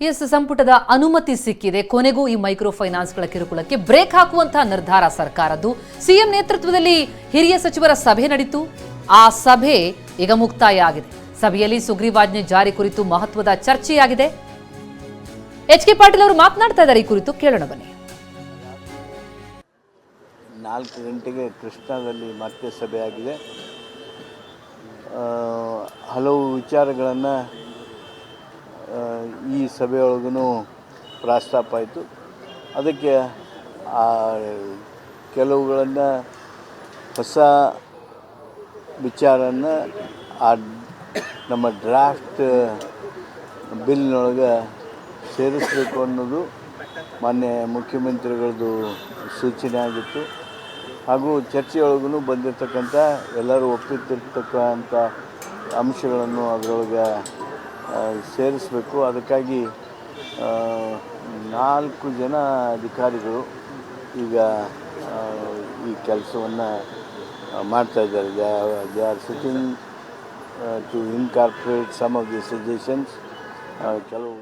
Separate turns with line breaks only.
S ಸಂಪುಟದ ಅನುಮತಿ ಸಿಕ್ಕಿದೆ. ಕೊನೆಗೂ ಈ ಮೈಕ್ರೋ ಫೈನಾನ್ಸ್ಗಳ ಕಿರುಕುಳಕ್ಕೆ ಬ್ರೇಕ್ ಹಾಕುವಂತಹ ನಿರ್ಧಾರ ಸರ್ಕಾರದ್ದು. ಸಿಎಂ ನೇತೃತ್ವದಲ್ಲಿ ಹಿರಿಯ ಸಚಿವರ ಸಭೆ ನಡೀತು. ಆ ಸಭೆ ಈಗ ಮುಕ್ತಾಯ ಆಗಿದೆ. ಸಭೆಯಲ್ಲಿ ಸುಗ್ರೀವಾಜ್ಞೆ ಜಾರಿ ಕುರಿತು ಮಹತ್ವದ ಚರ್ಚೆಯಾಗಿದೆ. ಎಚ್ ಕೆ ಪಾಟೀಲ್ ಅವರು ಮಾತನಾಡ್ತಾ ಇದ್ದಾರೆ. ಈ ಕುರಿತು ಕೇಳೋಣ ಬನ್ನಿ.
ನಾಲ್ಕು ಗಂಟೆಗೆ ಕೃಷ್ಣದಲ್ಲಿ ಮತ್ತೆ ಸಭೆಯಾಗಿದೆ. ಹಲವು ವಿಚಾರಗಳನ್ನು ಈ ಸಭೆಯೊಳಗೂ ಪ್ರಸ್ತಾಪ ಆಯಿತು. ಅದಕ್ಕೆ ಕೆಲವುಗಳನ್ನು ಹೊಸ ವಿಚಾರನ ಆ ನಮ್ಮ ಡ್ರಾಫ್ಟ್ ಬಿಲ್ನೊಳಗೆ ಸೇರಿಸಬೇಕು ಅನ್ನೋದು ಮಾನ್ಯ ಮುಖ್ಯಮಂತ್ರಿಗಳದ್ದು ಸೂಚನೆ ಆಗಿತ್ತು. ಹಾಗೂ ಚರ್ಚೆಯೊಳಗೂ ಬಂದಿರತಕ್ಕಂಥ ಎಲ್ಲರೂ ಒಪ್ಪಿತ್ತಿರ್ತಕ್ಕಂಥ ಅಂಶಗಳನ್ನು ಅದರೊಳಗೆ ಸೇರಿಸಬೇಕು. ಅದಕ್ಕಾಗಿ ನಾಲ್ಕು ಜನ ಅಧಿಕಾರಿಗಳು ಈಗ ಈ ಕೆಲಸವನ್ನು ಮಾಡ್ತಾಯಿದ್ದಾರೆ they are sitting to incorporate some of the suggestions ಕೆಲವು